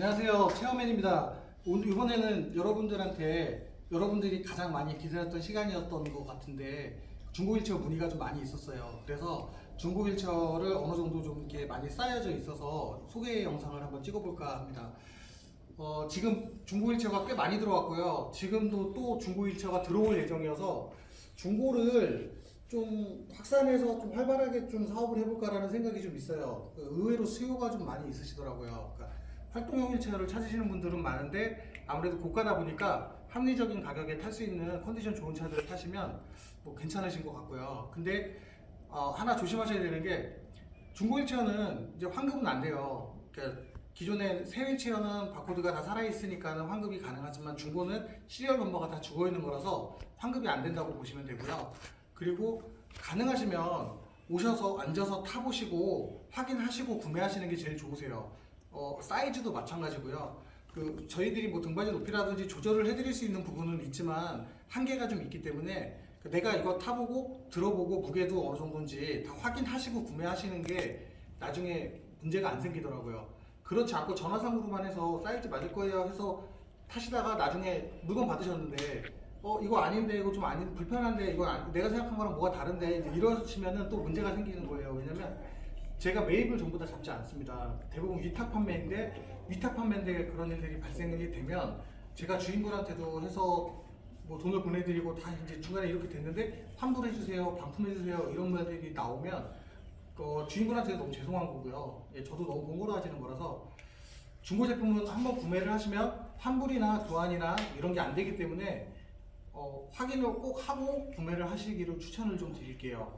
안녕하세요. 체어맨입니다. 오늘 이번에는 여러분들한테 여러분들이 가장 많이 기다렸던 시간이었던 것 같은데 중고 휠체어 문의가 좀 많이 있었어요. 그래서 중고 휠체어를 어느 정도 좀 이렇게 많이 쌓여져 있어서 소개 영상을 한번 찍어볼까 합니다. 어, 지금 중고 휠체어가 꽤 많이 들어왔고요. 지금도 또 중고 휠체어가 들어올 예정이어서 중고를 좀 확산해서 좀 활발하게 좀 사업을 해볼까라는 생각이 좀 있어요. 그 의외로 수요가 좀 많이 있으시더라고요. 그러니까 활동형 휠체어를 찾으시는 분들은 많은데 아무래도 고가다 보니까 합리적인 가격에 탈 수 있는 컨디션 좋은 차들을 타시면 뭐 괜찮으신 것 같고요. 근데 어, 하나 조심하셔야 되는 게 중고 휠체어는 이제 환급은 안 돼요. 그러니까 기존에 새 휠체어는 바코드가 다 살아있으니까 환급이 가능하지만 중고는 시리얼 넘버가 다 죽어 있는 거라서 환급이 안 된다고 보시면 되고요. 그리고 가능하시면 오셔서 앉아서 타보시고 확인하시고 구매하시는 게 제일 좋으세요. 어, 사이즈도 마찬가지고요. 그 저희들이 뭐 등받이 높이라든지 조절을 해드릴 수 있는 부분은 있지만 한계가 좀 있기 때문에 그 내가 이거 타보고 들어보고 무게도 어느 정도인지 다 확인하시고 구매하시는 게 나중에 문제가 안 생기더라고요. 그렇지 않고 전화상으로만 해서 사이즈 맞을 거예요 해서 타시다가 나중에 물건 받으셨는데 어 이거 아닌데 이거 좀 아닌 불편한데 이거 안- 내가 생각한 거랑 뭐가 다른데 이러시면은 또 문제가 생기는 거예요. 왜냐면 제가 매입을 전부 다 잡지 않습니다. 대부분 위탁 판매인데 위탁 판매인데 그런 일들이 발생이 되면 제가 주인분한테도 해서 뭐 돈을 보내드리고 다 이제 중간에 이렇게 됐는데 환불해 주세요, 반품해 주세요 이런 말들이 나오면 어, 주인분한테 너무 죄송한 거고요. 예, 저도 너무 하시는 거라서 중고 제품은 한번 구매를 하시면 환불이나 교환이나 이런 게 안 되기 때문에 어, 확인을 꼭 하고 구매를 하시기를 추천을 좀 드릴게요.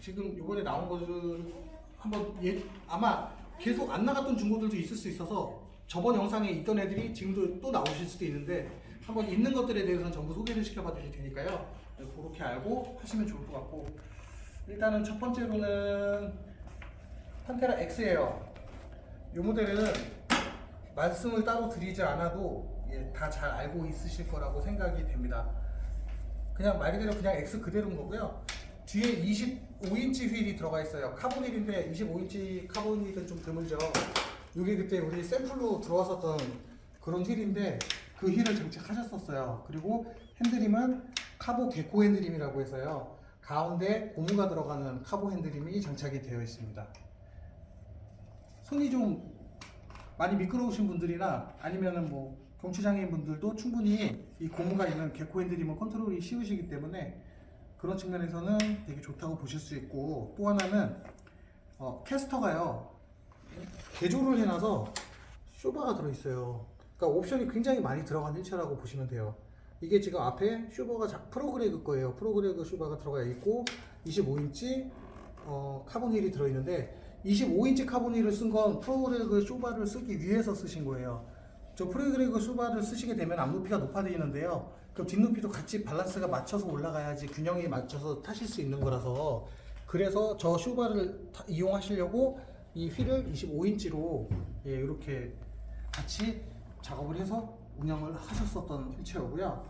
지금 이번에 나온 것을 한번 예, 아마 계속 안 나갔던 중고들도 있을 수 있어서 저번 영상에 있던 애들이 지금도 또 나오실 수도 있는데 한번 있는 것들에 대해서는 전부 소개를 시켜봐 드릴 테니까요. 네, 그렇게 알고 하시면 좋을 것 같고 일단은 첫 번째로는 판테라 X예요. 이 모델은 말씀을 따로 드리지 않아도 예, 다 잘 알고 있으실 거라고 생각이 됩니다. 그냥 말 그대로 그냥 X 그대로인 거고요. 뒤에 25인치 휠이 들어가 있어요. 카본 휠인데 25인치 카본 휠은 좀 드물죠. 이게 그때 우리 샘플로 들어왔었던 그런 휠인데 그 휠을 장착하셨었어요. 그리고 핸드림은 카보 개코 핸드림이라고 해서요. 가운데 고무가 들어가는 카보 핸드림이 장착이 되어 있습니다. 손이 좀 많이 미끄러우신 분들이나 아니면은 뭐 경추장애인 분들도 충분히 이 고무가 있는 개코 핸들이면 컨트롤이 쉬우시기 때문에 그런 측면에서는 되게 좋다고 보실 수 있고 또 하나는 어, 캐스터가요 개조를 해놔서 쇼바가 들어있어요 그러니까 옵션이 굉장히 많이 들어간 휠체어라고 보시면 돼요 이게 지금 앞에 자- 프로그레그 거예요 프로그레그 쇼바가 들어가 있고 25인치 어, 카본 휠이 들어있는데 25인치 카본 휠을 쓴 건 프로그레그 쇼바를 쓰기 위해서 쓰신 거예요. 저 프로그레그 쇼바를 쓰시게 되면 앞높이가 높아지는데요. 그럼 뒷높이도 같이 밸런스가 맞춰서 올라가야지 균형이 맞춰서 타실 수 있는 거라서 그래서 저 쇼바를 타- 이용하시려고 이 휠을 25인치로 예, 이렇게 같이 작업을 해서 운영을 하셨었던 휠체어고요.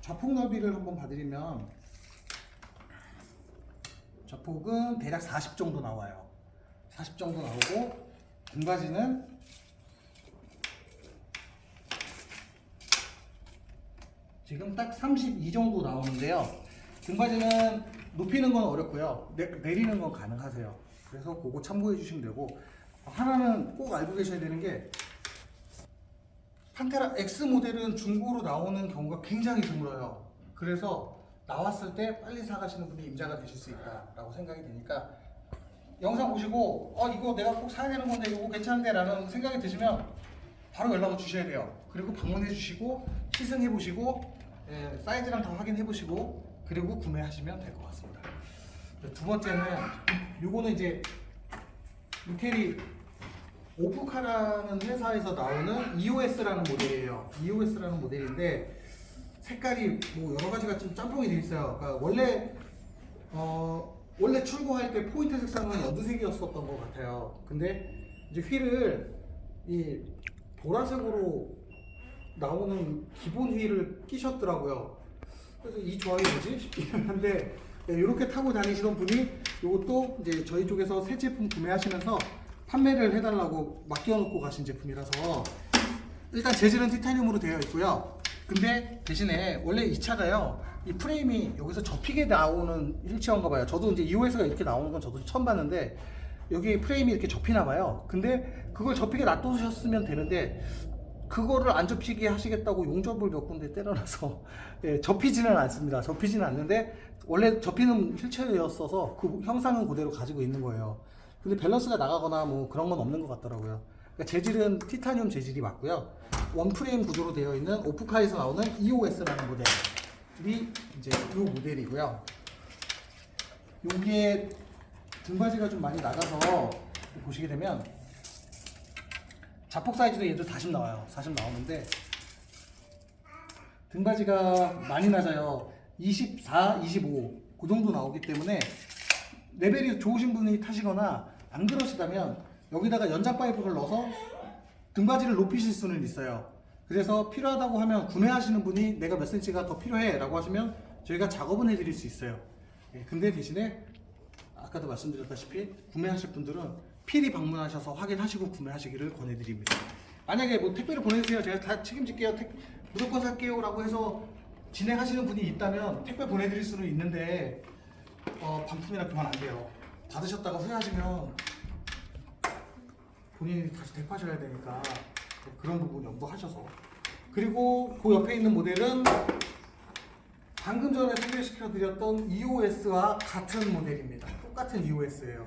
좌폭 너비를 한번 봐드리면 좌폭은 대략 40 정도 나와요. 40 정도 나오고 등받이는 지금 딱 32 정도 나오는데요. 등받이는 높이는 건 어렵고요. 내, 내리는 건 가능하세요. 그래서 그거 참고해 주시면 되고 하나는 꼭 알고 계셔야 되는 게 판테라 X 모델은 중고로 나오는 경우가 굉장히 드물어요. 그래서 나왔을 때 빨리 사가시는 분이 임자가 되실 수 있다라고 생각이 되니까 영상 보시고 어 이거 내가 꼭 사야 되는 건데 이거 괜찮은데 라는 생각이 드시면 바로 연락을 주셔야 돼요. 그리고 방문해 주시고 시승해 보시고 예, 사이즈랑 다 확인해 보시고 그리고 구매하시면 될 것 같습니다. 두 번째는 요거는 이제 이태리 오프카라는 회사에서 나오는 EOS라는 모델이에요. EOS라는 모델인데 색깔이 뭐 여러 가지가 좀 짬뽕이 돼 있어요. 그러니까 원래 어 원래 출고할 때 포인트 색상은 연두색이었었던 것 같아요. 근데 이제 휠을 이 보라색으로 나오는 기본 휠을 끼셨더라고요. 그래서 이 조합이 뭐지 싶기는 한데 이렇게 타고 다니시던 분이 이것도 이제 저희 쪽에서 새 제품 구매하시면서 판매를 해달라고 맡겨놓고 가신 제품이라서 일단 재질은 티타늄으로 되어 있고요. 근데 대신에 원래 이 차가요. 이 프레임이 여기서 접히게 나오는 휠체어인가 봐요. 저도 이제 EOS가 이렇게 나오는 건 저도 처음 봤는데 여기 프레임이 이렇게 접히나 봐요. 근데 그걸 접히게 놔두셨으면 되는데 그거를 안 접히게 하시겠다고 용접을 몇 군데 때려놔서 예, 접히지는 않습니다. 접히지는 않는데 원래 접히는 휠체어였어서 그 형상은 그대로 가지고 있는 거예요. 근데 밸런스가 나가거나 뭐 그런 건 없는 것 같더라고요. 그러니까 재질은 티타늄 재질이 맞고요. 원 프레임 구조로 되어 있는 오프카에서 나오는 EOS라는 모델이 이제 이 모델이고요. 여기에 등받이가 좀 많이 나가서 보시게 되면 자폭 사이즈도 얘도 40 나와요. 40 나오는데 등받이가 많이 낮아요. 24, 25. 그 정도 나오기 때문에 레벨이 좋으신 분이 타시거나 안 그러시다면 여기다가 연장 파이프를 넣어서 등받이를 높이실 수는 있어요. 그래서 필요하다고 하면 구매하시는 분이 내가 몇 센치가 더 필요해 라고 하시면 저희가 작업은 해드릴 수 있어요. 예, 근데 대신에 아까도 말씀드렸다시피 구매하실 분들은 필히 방문하셔서 확인하시고 구매하시기를 권해드립니다. 만약에 뭐 택배를 보내주세요. 제가 다 책임질게요. 택- 무조건 살게요 라고 해서 진행하시는 분이 있다면 택배 보내드릴 수는 있는데 어, 반품이나 그만 안 돼요. 받으셨다가 후회하시면 본인이 다시 대파하셔야 되니까 그런 부분 염두하셔서 그리고 그 옆에 있는 모델은 방금 전에 소개시켜 드렸던 EOS와 같은 모델입니다. 똑같은 EOS예요.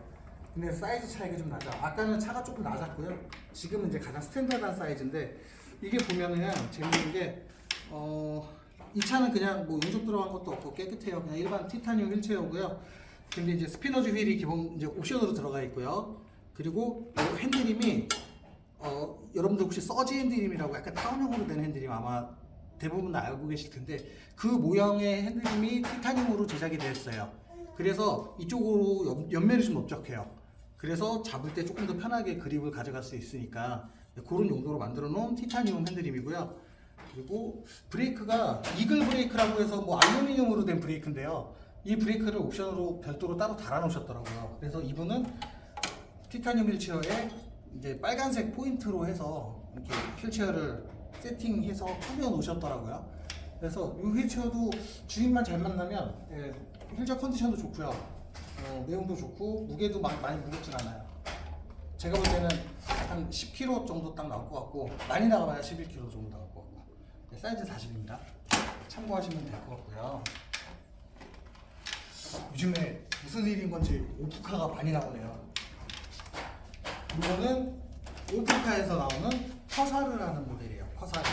근데 사이즈 차이가 좀 나죠. 아까는 차가 조금 낮았고요. 지금은 이제 가장 스탠다드한 사이즈인데 이게 보면은 재밌는 게 어, 이 차는 그냥 뭐 용접 들어간 것도 없고 깨끗해요. 그냥 일반 티타늄 휠체어고요. 근데 이제 스피너즈 휠이 기본 이제 옵션으로 들어가 있고요. 그리고 이 핸드림이 어, 여러분들 혹시 서지 핸드림이라고 약간 타원형으로 된 핸드림 아마 대부분 다 알고 계실 텐데 그 모양의 핸드림이 티타늄으로 제작이 되었어요. 그래서 이쪽으로 연, 연면이 좀 넓적해요. 그래서 잡을 때 조금 더 편하게 그립을 가져갈 수 있으니까 그런 용도로 만들어 놓은 티타늄 핸드림이고요. 그리고 브레이크가 이글 브레이크라고 해서 뭐 알루미늄으로 된 브레이크인데요. 이 브레이크를 옵션으로 별도로 따로 달아 놓으셨더라고요. 그래서 이분은 티타늄 휠체어에 이제 빨간색 포인트로 해서 이렇게 휠체어를 세팅해서 꾸며 놓으셨더라고요. 그래서 이 휠체어도 주인만 잘 만나면 예, 휠체어 컨디션도 좋고요. 어, 내용도 좋고 무게도 막 많이 무겁진 않아요. 제가 볼 때는 한 10kg 정도 딱 나올 것 같고 많이 나가봐야 11kg 정도 나올 것 같고 네, 사이즈 40입니다. 참고하시면 될 것 같고요. 요즘에 무슨 일인 건지 오프카가 많이 나오네요. 이거는 오프카에서 나오는 퍼사르라는 모델이에요. 퍼사르.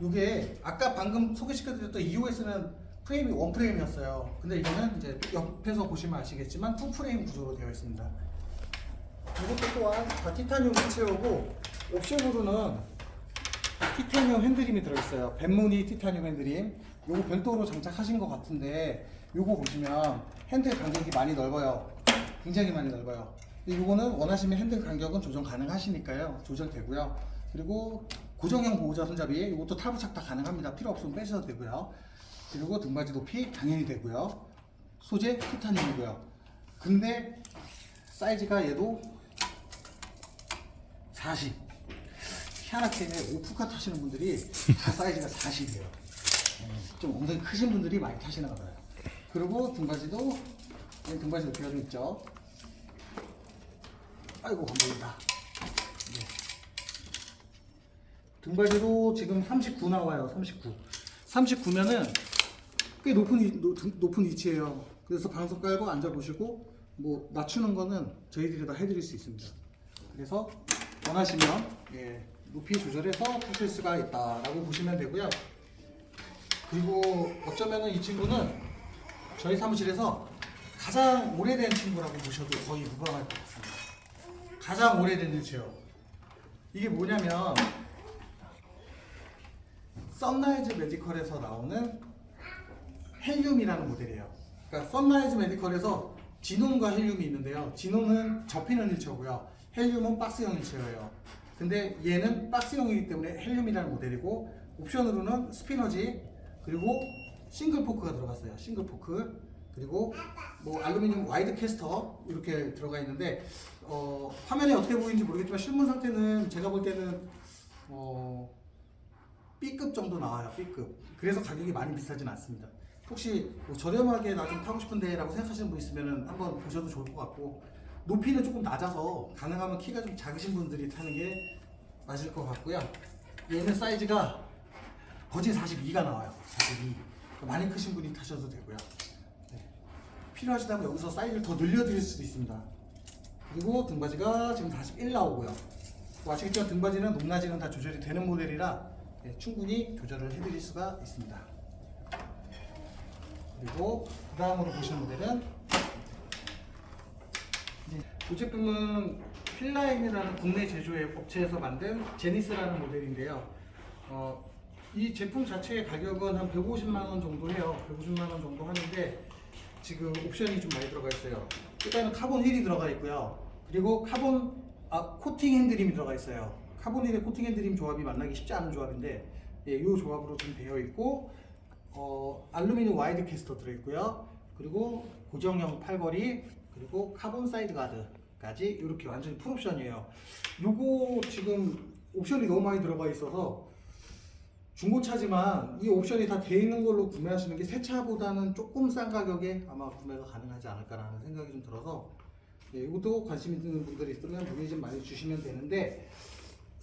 이게 아까 방금 소개시켜드렸던 EOS는 프레임이 원 프레임이었어요. 근데 이거는 이제 옆에서 보시면 아시겠지만 투 프레임 구조로 되어 있습니다. 이것도 또한 다 티타늄 휠체어고 옵션으로는 티타늄 핸드림이 들어있어요. 벤무늬 티타늄 핸드림. 요거 별도로 장착하신 것 같은데 요거 보시면 핸들 간격이 많이 넓어요. 굉장히 많이 넓어요. 요거는 원하시면 핸들 간격은 조정 가능하시니까요. 조절되고요. 그리고 고정형 보호자 손잡이 이것도 탈부착 다 가능합니다. 필요 없으면 빼셔도 되고요. 그리고 등받이 높이 당연히 되고요. 소재 티타늄이고요. 근데 사이즈가 얘도 40. 희한하게 오프카 타시는 분들이 다 사이즈가 40이에요. 좀 엉덩이 크신 분들이 많이 타시나 봐요. 그리고 등받이도 네, 등받이 높이가 좀 있죠. 아이고 안 보인다. 네. 등받이도 지금 39 나와요. 39. 39면은 꽤 높은 높은 위치예요. 그래서 방석 깔고 앉아 보시고 뭐 낮추는 거는 저희들이 다 해드릴 수 있습니다. 그래서 원하시면 예, 높이 조절해서 타실 수가 있다라고 보시면 되고요. 그리고 어쩌면은 이 친구는 저희 사무실에서 가장 오래된 친구라고 보셔도 거의 무방할 것 같습니다. 가장 오래된 휠체어. 이게 뭐냐면 썬라이즈 메디컬에서 나오는 헬륨이라는 모델이에요. 그러니까 썬라이즈 메디컬에서 지논과 헬륨이 있는데요. 지논은 접히는 휠체어고요. 헬륨은 박스형 휠체어예요. 근데 얘는 박스형이기 때문에 헬륨이라는 모델이고 옵션으로는 스피너지 그리고 싱글 포크가 들어갔어요. 싱글 포크 그리고 뭐 알루미늄 와이드 캐스터 이렇게 들어가 있는데 어, 화면에 어떻게 보이는지 모르겠지만 실물 상태는 제가 볼 때는 어, B급 정도 나와요. B급. 그래서 가격이 많이 비싸진 않습니다. 혹시 뭐 저렴하게 나 좀 타고 싶은데라고 생각하시는 분 있으면 한번 보셔도 좋을 것 같고 높이는 조금 낮아서 가능하면 키가 좀 작으신 분들이 타는 게 맞을 것 같고요. 얘는 사이즈가 거진 42가 나와요. 42. 많이 크신 분이 타셔도 되고요. 네. 필요하시다면 여기서 사이즈를 더 늘려드릴 수도 있습니다. 그리고 등바지가 지금 41 나오고요. 뭐 아시겠지만 등바지는 높낮이는 다 조절이 되는 모델이라 네, 충분히 조절을 해드릴 수가 있습니다. 그리고 그 다음으로 보시는 모델은 네, 이 제품은 필라임이라는 국내 제조의 업체에서 만든 제니스라는 모델인데요. 어, 이 제품 자체의 가격은 한 150만 원 정도 해요. 150만 원 정도 하는데 지금 옵션이 좀 많이 들어가 있어요. 일단은 카본 휠이 들어가 있고요. 그리고 카본 아, 코팅 핸드림이 들어가 있어요. 카본 휠의 코팅 핸드림 조합이 만나기 쉽지 않은 조합인데 예, 이 조합으로 좀 되어 있고 어, 알루미늄 와이드 캐스터 들어있고요. 그리고 고정형 팔걸이 그리고 카본 사이드 가드까지 이렇게 완전히 풀옵션이에요. 요거 지금 옵션이 너무 많이 들어가 있어서 중고차지만 이 옵션이 다 돼 있는 걸로 구매하시는 게 새 차보다는 조금 싼 가격에 아마 구매가 가능하지 않을까라는 생각이 좀 들어서 예, 이것도 관심 있는 분들이 있으면 문의 좀 많이 주시면 되는데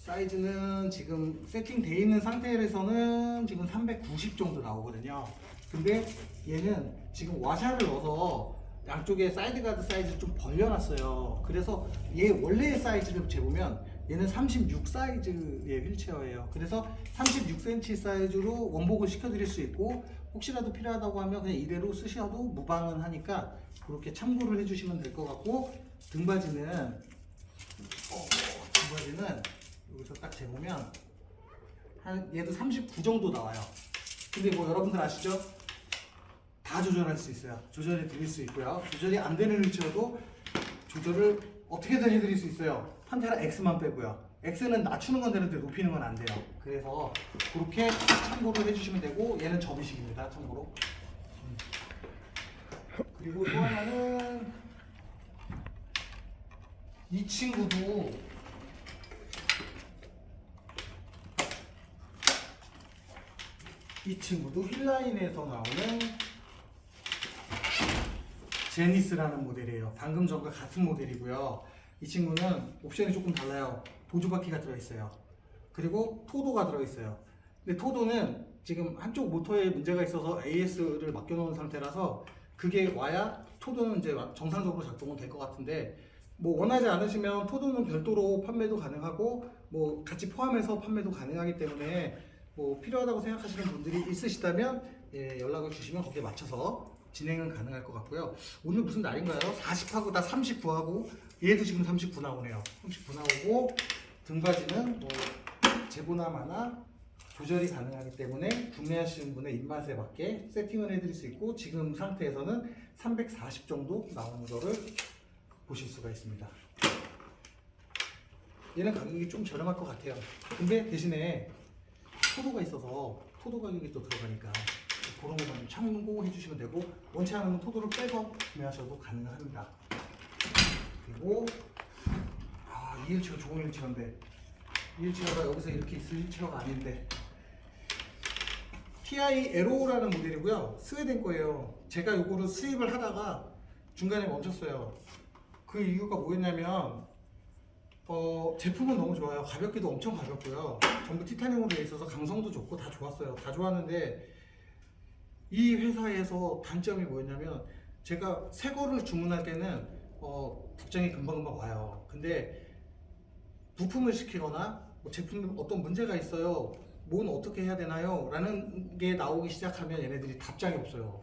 사이즈는 지금 세팅돼 있는 상태에서는 지금 390 정도 나오거든요. 근데 얘는 지금 와샤를 넣어서 양쪽에 사이드 가드 사이즈 좀 벌려놨어요. 그래서 얘 원래의 사이즈를 재보면 얘는 36 사이즈의 휠체어예요. 그래서 36cm 사이즈로 원복을 시켜드릴 수 있고 혹시라도 필요하다고 하면 그냥 이대로 쓰셔도 무방은 하니까 그렇게 참고를 해주시면 될 것 같고 등바지는 어, 등바지는 여기서 딱 재보면 한 얘도 39 정도 나와요. 근데 뭐 여러분들 아시죠? 다 조절할 수 있어요. 조절해 드릴 수 있고요. 조절이 안 되는 휠체어도 조절을 어떻게든 해드릴 수 있어요. 판테라 X만 빼고요. X는 낮추는 건 되는데 높이는 건 안 돼요. 그래서 그렇게 참고를 해주시면 되고 얘는 접이식입니다. 참고로. 음. 그리고 또 하나는 이 친구도 이 친구도 휠라인에서 나오는 제니스라는 모델이에요. 방금 전과 같은 모델이고요. 이 친구는 옵션이 조금 달라요. 보조바퀴가 들어있어요. 그리고 토도가 들어있어요. 근데 토도는 지금 한쪽 모터에 문제가 있어서 AS를 맡겨놓은 상태라서 그게 와야 토도는 이제 정상적으로 작동은 될 것 같은데 뭐 원하지 않으시면 토도는 별도로 판매도 가능하고 뭐 같이 포함해서 판매도 가능하기 때문에 뭐 필요하다고 생각하시는 분들이 있으시다면 예, 연락을 주시면 거기에 맞춰서 진행은 가능할 것 같고요. 오늘 무슨 날인가요? 40하고 다 39하고 얘도 지금 39 나오네요. 39 나오고 등바지는 뭐 재고나 마나 조절이 가능하기 때문에 구매하시는 분의 입맛에 맞게 세팅을 해드릴 수 있고 지금 상태에서는 340 정도 나오는 거를 보실 수가 있습니다. 얘는 가격이 좀 저렴할 것 같아요. 근데 대신에 토도가 있어서 토도 가격이 또 들어가니까 그런 것만 좀 참고해 주시면 되고 원치 않으면 토도를 빼서 구매하셔도 가능합니다. 그리고 아, 이 일체가 좋은 일체인데 이 일체가 여기서 이렇게 있을 일체가 아닌데 TI 에로라는 모델이고요. 스웨덴 거예요. 제가 요거를 수입을 하다가 중간에 멈췄어요. 그 이유가 뭐였냐면 어, 제품은 너무 좋아요. 가볍기도 엄청 가볍고요. 전부 티타늄으로 되어 있어서 강성도 좋고 다 좋았어요. 다 좋았는데 이 회사에서 단점이 뭐였냐면 제가 새 거를 주문할 때는 어, 답장이 금방금방 와요. 근데 부품을 시키거나 뭐 제품 어떤 문제가 있어요. 뭔 어떻게 해야 되나요? 라는 게 나오기 시작하면 얘네들이 답장이 없어요.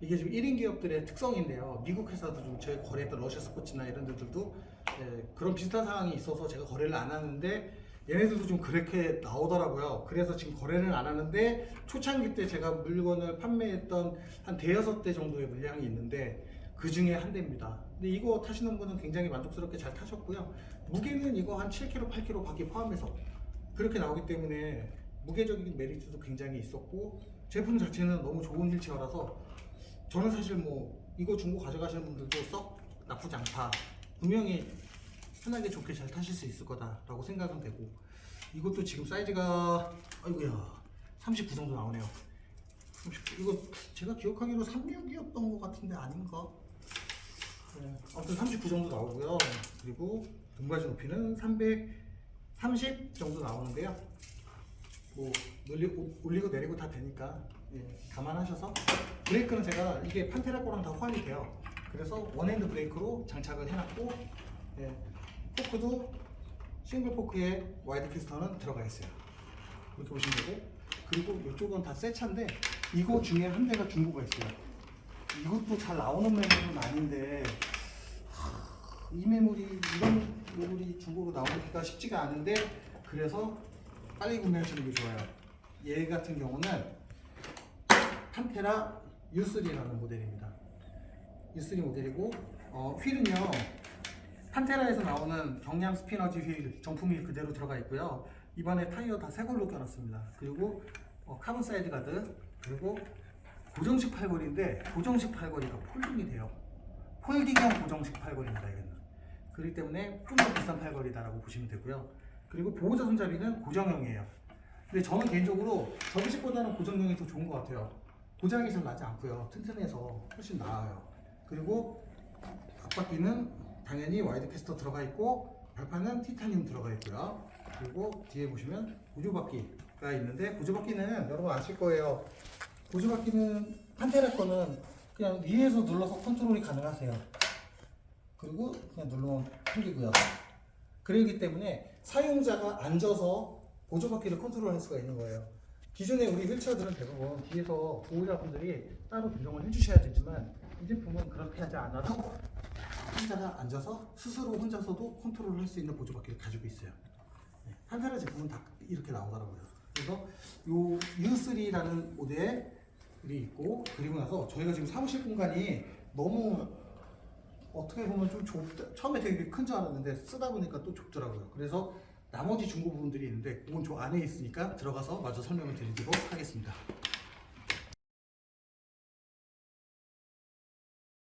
이게 지금 1인 기업들의 특성인데요. 미국 회사도 좀 저희 거래했던 러시아 스포츠나 이런 데들도 예, 그런 비슷한 상황이 있어서 제가 거래를 안 하는데 얘네들도 좀 그렇게 나오더라고요. 그래서 지금 거래를 안 하는데 초창기 때 제가 물건을 판매했던 한 대여섯 대 정도의 물량이 있는데 그 중에 한 대입니다. 근데 이거 타시는 분은 굉장히 만족스럽게 잘 타셨고요. 무게는 이거 한 7kg, 8kg 바퀴 포함해서 그렇게 나오기 때문에 무게적인 메리트도 굉장히 있었고 제품 자체는 너무 좋은 휠체어라서 저는 사실 뭐 이거 중고 가져가시는 분들도 썩 나쁘지 않다. 분명히 편하게 좋게 잘 타실 수 있을 거다라고 생각은 되고 이것도 지금 사이즈가 아이고야 39 정도 나오네요. 39, 이거 제가 기억하기로 36이었던 것 같은데 아닌가? 네, 아무튼 39 정도 나오고요. 그리고 등받이 높이는 330 정도 나오는데요. 뭐 늘리고 올리고 내리고 다 되니까 예, 감안하셔서 브레이크는 제가 이게 판테라 거랑 다 호환이 돼요. 그래서 원핸드 브레이크로 장착을 해놨고 예, 포크도 싱글 포크에 와이드 피스턴은 들어가 있어요. 이렇게 보시면 되고 그리고 이쪽은 다 새 차인데 이거 중에 한 대가 중고가 있어요. 이것도 잘 나오는 매물은 아닌데 하, 이 매물이 이런 매물이 중고로 나오기가 쉽지가 않은데 그래서 빨리 구매하시는 게 좋아요. 얘 같은 경우는 판테라 U3라는 모델입니다. U3 모델이고 어, 휠은요 판테라에서 나오는 경량 스피너지 휠 정품 휠 그대로 들어가 있고요. 이번에 타이어 다 새 걸로 껴놨습니다. 그리고 어, 카본 사이드 가드 그리고 고정식 팔걸이인데 고정식 팔걸이가 폴딩이 돼요. 폴딩형 고정식 팔걸이입니다. 이거는. 그렇기 때문에 좀 더 비싼 팔걸이다라고 보시면 되고요. 그리고 보호자 손잡이는 고정형이에요. 근데 저는 개인적으로 접이식보다는 고정형이 더 좋은 것 같아요. 고장이 잘 나지 않고요. 튼튼해서 훨씬 나아요. 그리고 앞바퀴는 당연히 와이드 캐스터 들어가 있고 발판은 티타늄 들어가 있고요. 그리고 뒤에 보시면 보조바퀴가 있는데 보조바퀴는 여러분 아실 거예요. 보조바퀴는 판테라 거는 그냥 위에서 눌러서 컨트롤이 가능하세요. 그리고 그냥 누르면 풀리고요. 그러기 때문에 사용자가 앉아서 보조바퀴를 컨트롤할 수가 있는 거예요. 기존에 우리 휠체어들은 대부분 뒤에서 보호자분들이 따로 조정을 해주셔야 되지만 이 제품은 그렇게 하지 않아도 환자가 앉아서 스스로 혼자서도 컨트롤을 할수 있는 보조 바퀴를 가지고 있어요. 네, 판테라 제품은 다 이렇게 나오더라고요. 그래서 요 U3라는 모델이 있고 그리고 나서 저희가 지금 사무실 공간이 너무 어떻게 보면 좀 좁다. 처음에 되게 큰 줄 알았는데 쓰다 보니까 또 좁더라고요. 그래서 나머지 중고 부분들이 있는데 그건 저 안에 있으니까 들어가서 마저 설명을 드리도록 하겠습니다.